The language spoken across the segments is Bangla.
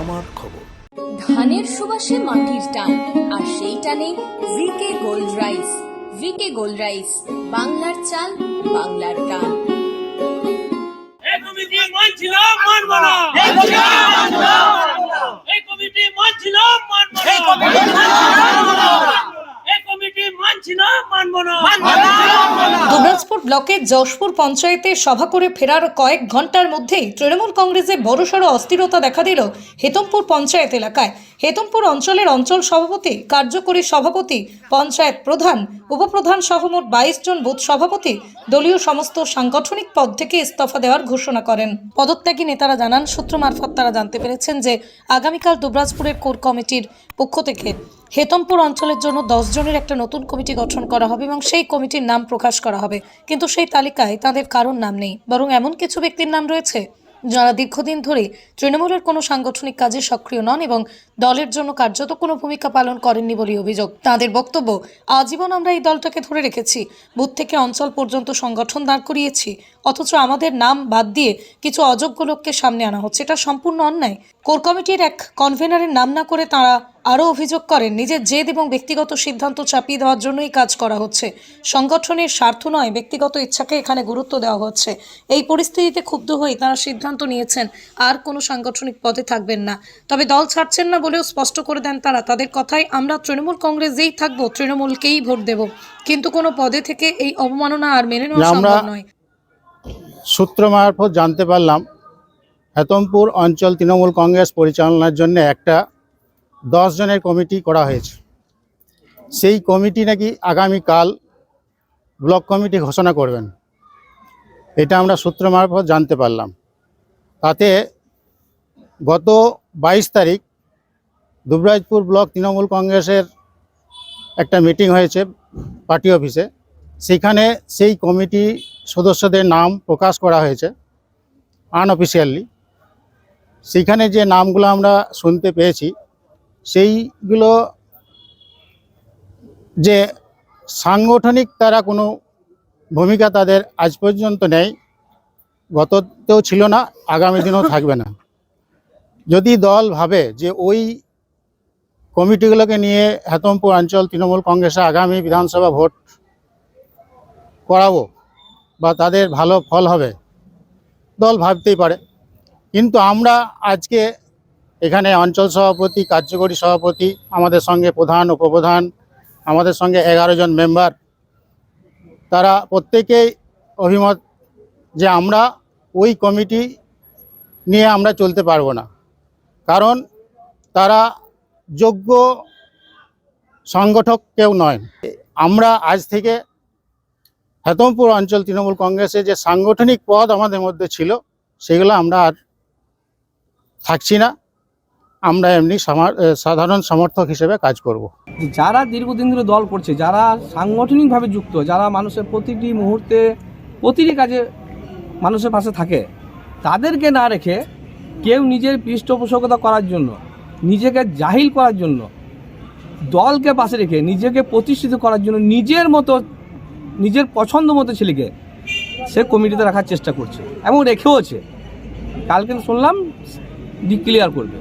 আমার খবর। ধানের সুবাসে মাটির টান আর সেই টানে VK gold rice VK gold rice বাংলার চাল বাংলার টান এই কমিটি মানছিল মানব না। এই মানব না। ব্লকের যশপুর পঞ্চায়েতে সভা করে ফেরার কয়েক ঘণ্টার মধ্যেই তৃণমূল কংগ্রেসে বড়সড় অস্থিরতা দেখা দিল হেতমপুর পঞ্চায়েত এলাকায়। হেতমপুর অঞ্চলের অঞ্চল সভাপতি, কার্যকরী সভাপতি, পঞ্চায়েত প্রধান, উপপ্রধান সহ মোট বাইশ জন বুথ সভাপতি দলীয় সমস্ত সাংগঠনিক পদ থেকে ইস্তফা দেওয়ার ঘোষণা করেন। পদত্যাগী নেতারা জানান, সূত্র মারফত তারা জানতে পেরেছেন যে আগামীকাল দুবরাজপুরের কোর কমিটির পক্ষ থেকে হেতমপুর অঞ্চলের জন্য জনের একটা নতুন কমিটি গঠন করা হবে এবং সেই কমিটির নাম প্রকাশ করা হবে। কিন্তু সেই তালিকায় তাদের কারোর নাম নেই, বরং এমন কিছু ব্যক্তির নাম রয়েছে যারা দীর্ঘদিন ধরে তৃণমূলের কোনো সাংগঠনিক কাজে সক্রিয় নন এবং দলের জন্য কার্যত কোনো ভূমিকা পালন করেননি বলে অভিযোগ। তাদের বক্তব্য, আজীবন আমরা এই দলটাকে ধরে রেখেছি। বুথ থেকে অঞ্চল পর্যন্ত সংগঠন দাঁড় করিয়েছি। অথচ আমাদের নাম বাদ দিয়ে কিছু অযোগ্য লোককে সামনে আনা হচ্ছে। এটা সম্পূর্ণ অন্যায়। কোর কমিটির এক কনভেনারের নাম না করে তারা আরও অভিযোগ করেন নিজের জেদ এবং ব্যক্তিগত সিদ্ধান্ত চাপিয়ে দেওয়ার জন্যই কাজ করা হচ্ছে। সংগঠনের স্বার্থ নয় ব্যক্তিগত ইচ্ছাকে এখানে গুরুত্ব দেওয়া হচ্ছে। এই পরিস্থিতিতে ক্ষুব্ধ হয়ে তারা সিদ্ধান্ত নিয়েছেন আর কোনো সাংগঠনিক পদে থাকবেন না। তবে দল ছাড়ছেন না বলেও স্পষ্ট করে দেন তারা তাদের কথায় আমরা তৃণমূল কংগ্রেস যেই থাকব তৃণমূলকেই ভোট দেব। কিন্তু কোনো পদে থেকে এই অবমাননা আর মেনে নেওয়া সম্ভব নয়। সূত্র মারফত জানতে পারলাম, হেতমপুর অঞ্চল তৃণমূল কংগ্রেস পরিচালনার জন্য একটা দশ জনের কমিটি করা হয়েছে। সেই কমিটি নাকি আগামীকাল ব্লক কমিটি ঘোষণা করবেন। এটা আমরা সূত্র মারফত জানতে পারলাম। তাতে গত বাইশ তারিখ দুবরাজপুর ব্লক তৃণমূল কংগ্রেসের একটা মিটিং হয়েছে পার্টি অফিসে। সেখানে সেই কমিটি সদস্যদের নাম প্রকাশ করা হয়েছে আনঅফিসিয়ালি সেখানে যে নামগুলো আমরা শুনতে পেয়েছি, সেইগুলো যে সাংগঠনিক তারা কোনো ভূমিকা তাদের আজ পর্যন্ত নেই, গততেও ছিল না, আগামী দিনেও থাকবে না। যদি দল ভাবে যে ওই কমিটিগুলোকে নিয়ে হেতমপুর অঞ্চল তৃণমূল কংগ্রেসে আগামী বিধানসভা ভোট করাবো বা তাদের ভালো ফল হবে, দল ভাবতেই পারে। কিন্তু আমরা আজকে এখানে অঞ্চল সভাপতি, কার্যকরী সভাপতি, আমাদের সঙ্গে প্রধান, উপপ্রধান, আমাদের সঙ্গে এগারো জন মেম্বার তারা প্রত্যেকেই অভিমত যে আমরা ওই কমিটি নিয়ে আমরা চলতে পারব না। কারণ তারা যোগ্য সংগঠক কেউ নয়। আমরা আজ থেকে হেতমপুর অঞ্চল তৃণমূল কংগ্রেসে যে সাংগঠনিক পদ আমাদের মধ্যে ছিল, সেগুলো আমরা আর থাকছি না আমরা এমনি সাধারণ সমর্থক হিসেবে কাজ করব। যারা দীর্ঘদিন ধরে দল করছে, যারা সাংগঠনিকভাবে যুক্ত, যারা মানুষের প্রতিটি মুহূর্তে, প্রতিটি কাজে মানুষের পাশে থাকে, তাদেরকে না রেখে কেউ নিজের পৃষ্ঠপোষকতা করার জন্য, নিজেকে জাহিল করার জন্য, দলকে পাশে রেখে নিজেকে প্রতিষ্ঠিত করার জন্য নিজের মতো নিজের পছন্দ মতো ছেলেকে সে কমিটিতে রাখার চেষ্টা করছে এবং রেখেওছে। কালকে শুনলাম ডিক্লিয়ার করবে।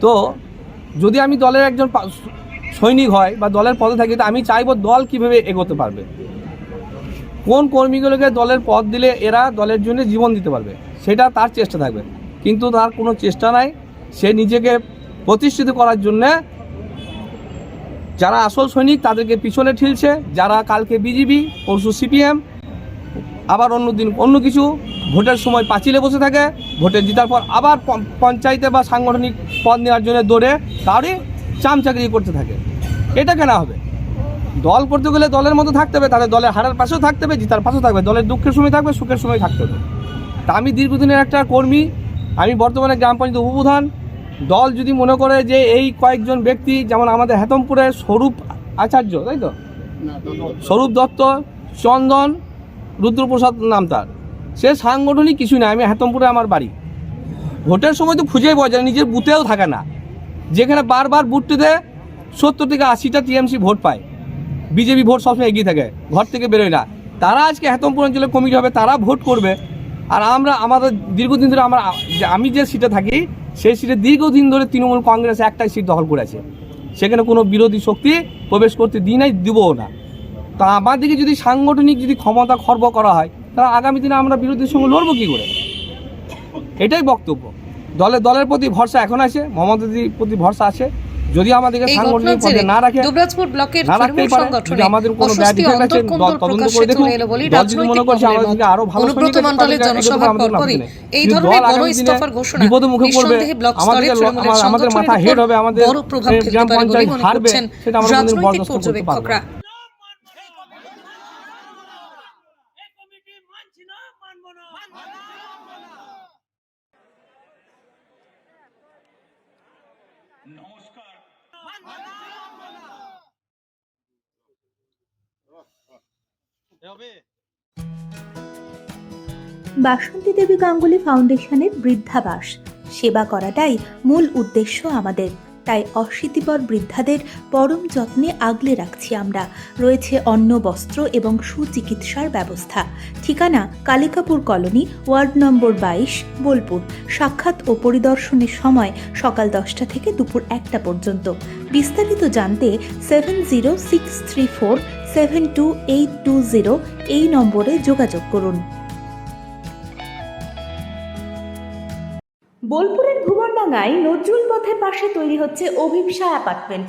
তো যদি আমি দলের একজন সৈনিক হয় বা দলের পদে থাকি, তো আমি চাইব দল কীভাবে এগোতে পারবে? কোন কর্মীগুলোকে দলের পদ দিলে এরা দলের জন্য জীবন দিতে পারবে? সেটা তার চেষ্টা থাকবে। কিন্তু তার কোনো চেষ্টা নাই। সে নিজেকে প্রতিষ্ঠিত করার জন্যে যারা আসল সৈনিক, তাদেরকে পিছনে ঠেলছে। যারা কালকে বিজেপি পরশু সিপিএম আবার অন্য দিন অন্য কিছু, ভোটের সময় পাঁচিলে বসে থাকে। ভোটে জিতার পর আবার পঞ্চ- পঞ্চায়েতে বা সাংগঠনিক পদ নেওয়ার জন্য দৌড়ে তারই চামচাকরি করতে থাকে। এটা কেন হবে? দল করতে গেলে দলের মতো থাকতে হবে, তাহলে দলের হারার পাশেও থাকতে হবে, জিতার পাশেও থাকবে, দলের দুঃখের সময় থাকবে, সুখের সময় থাকতে হবে। তা আমি দীর্ঘদিনের একটা কর্মী, আমি বর্তমানে গ্রাম পঞ্চায়েত উপপ্রধান দল যদি মনে করে যে এই কয়েকজন ব্যক্তি যেমন আমাদের হেতমপুরের স্বরূপ আচার্য তাই তো? স্বরূপ দত্ত চন্দন রুদ্রপ্রসাদ নাম তার। সে সাংগঠনিক কিছু না আমি হেতমপুরে আমার বাড়ি। ভোটের সময় তো খুঁজেই পাওয়া যায় নিজের বুথেও থাকে না। যেখানে বারবার বুথটিতে সত্তর থেকে আশিটা টিএমসি ভোট পায়। বিজেপি ভোট সবসময় এগিয়ে থাকে ঘর থেকে বেরোয় না। তারা আজকে হেতমপুর অঞ্চলের কমিটি হবে তারা ভোট করবে। আর আমরা আমাদের দীর্ঘদিন ধরে আমরা আমি যে সিটে থাকি, সেই সিটে দীর্ঘদিন ধরে তৃণমূল কংগ্রেস একটাই সিট দখল করেছে সেখানে কোনো বিরোধী শক্তি প্রবেশ করতে দিই নাই, দিবও না। তা আমাদেরকে যদি সাংগঠনিক যদি ক্ষমতা খর্ব করা হয়, তাহলে আগামী দিনে আমরা বিরোধীর সঙ্গে লড়বো কী করে? এটাই বক্তব্য। দলের দলের প্রতি ভরসা এখন আছে মমতাদির প্রতি ভরসা আছে। যদি আমাদেরকে সাংগঠনিক পদে না রাখে দুবরাজপুর ব্লকের তৃণমূল সংগঠনে আমাদের কোনো ব্যাড ইফেক্ট আছে তদন্ত করে দেখুন দল যদি মনে করছে আমাদেরকে আরও ভালো অনুব্রত মণ্ডলের পাঠাতে জনসভার পরপরই এই ধরনের বড় ইস্তফার ঘোষণা বিপদ মুখে পড়বে আমাদের আমাদের মাথা হেড হবে আমাদের গ্রাম পঞ্চায়েত হারবে করছেন সেটা আমরা রাজনৈতিক পর্যবেক্ষকরা না এই কমিটি মানছি না মানবো না বাসন্তী দেবী গাঙ্গুলি ফাউন্ডেশনের বৃদ্ধাবাস। সেবা করাটাই মূল উদ্দেশ্য আমাদের। তাই অশীতিপর বৃদ্ধাদের পরম যত্নে আগলে রাখছি আমরা। রয়েছে অন্ন, বস্ত্র এবং সুচিকিৎসার ব্যবস্থা। ঠিকানা কালিকাপুর কলোনি, ওয়ার্ড নম্বর বাইশ, বোলপুর। সাক্ষাৎ ও পরিদর্শনের সময় সকাল দশটা থেকে দুপুর একটা পর্যন্ত। বিস্তারিত জানতে seven zero six three four seven two eight two zero এই নম্বরে যোগাযোগ করুন। বোলপুরের ভুবনডাঙ্গায় নজরুল পথের পাশে তৈরি হচ্ছে অভিপসা অ্যাপার্টমেন্ট।